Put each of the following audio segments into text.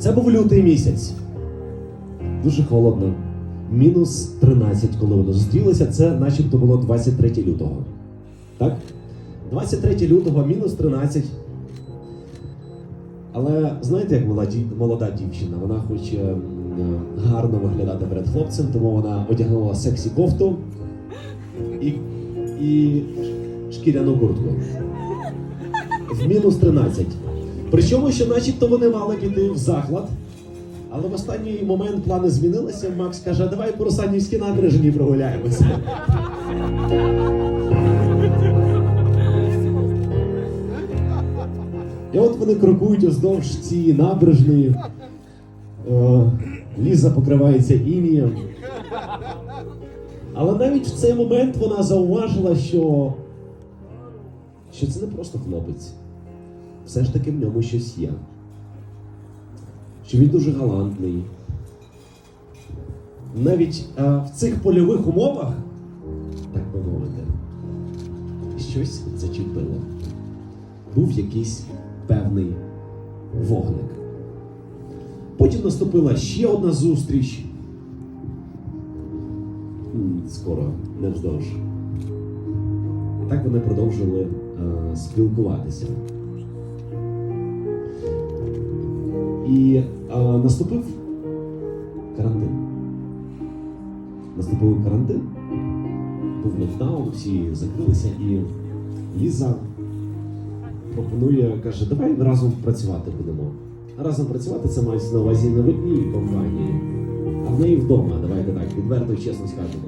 Це був лютий місяць. Дуже холодно. Мінус 13, коли вони зустрілися. Це начебто було 23 лютого. Так? 23 лютого, мінус 13. Але знаєте, як молода, молода дівчина, вона хоче гарно виглядати перед хлопцем, тому вона одягнула сексі кофту і, і шкіряну куртку. В мінус 13. Причому, що начебто вони мали піти в заклад. Але в останній момент плани змінилися. Макс каже, давай по Русанівській набережні прогуляємося. І от вони крокують уздовж цієї набережної. Е, Ліза покривається інієм. Але навіть в цей момент вона зауважила, що, що це не просто хлопець. Все ж таки в ньому щось є. Що він дуже галантний. Навіть е, в цих польових умовах, так би мовити, щось зачепило. Був якийсь певний вогник. Потім наступила ще одна зустріч. Скоро, невздовж. Так вони продовжили е, спілкуватися. І е, наступив карантин. Наступив карантин, був локдаун, всі закрилися, і Ліза пропонує, каже, давай разом працювати будемо. Разом працювати це мається на увазі не в одній компанії, а в неї вдома. Давайте так, відверто і чесно скажемо.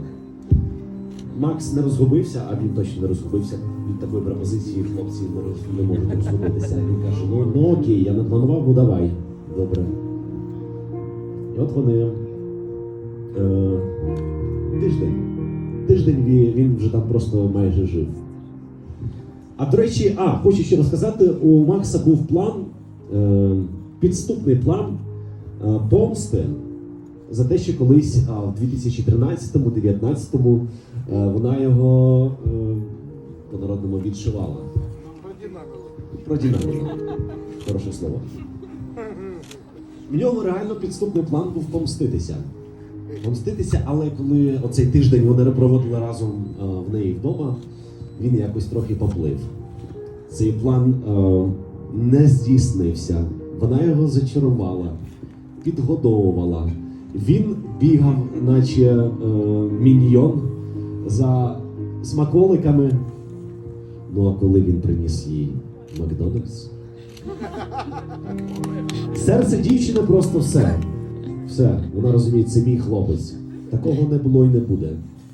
Макс не розгубився, а він точно не розгубився від такої пропозиції. Хлопці не можуть розгубитися. Він каже: ну, ну окей, я не планував, ну давай. Добре. І от вони е, тиждень. Тиждень він, вже там просто майже жив. А до речі, а, хочу ще розказати, у Макса був план, е, підступний план е, помсти за те, що колись а, в 2013-2019 е, вона його е, по-народному відшивала. Продінамила. Хороше слово. В нього реально підступний план був помститися. Помститися, але коли оцей тиждень вони проводили разом е, в неї вдома, він якось трохи поплив. Цей план е, не здійснився. Вона його зачарувала, підгодовувала. Він бігав, наче е, міньйон, за смаколиками. Ну а коли він приніс їй Макдональдс, серце дівчини просто все. Все, вона розуміє, це мій хлопець. Такого не було і не буде.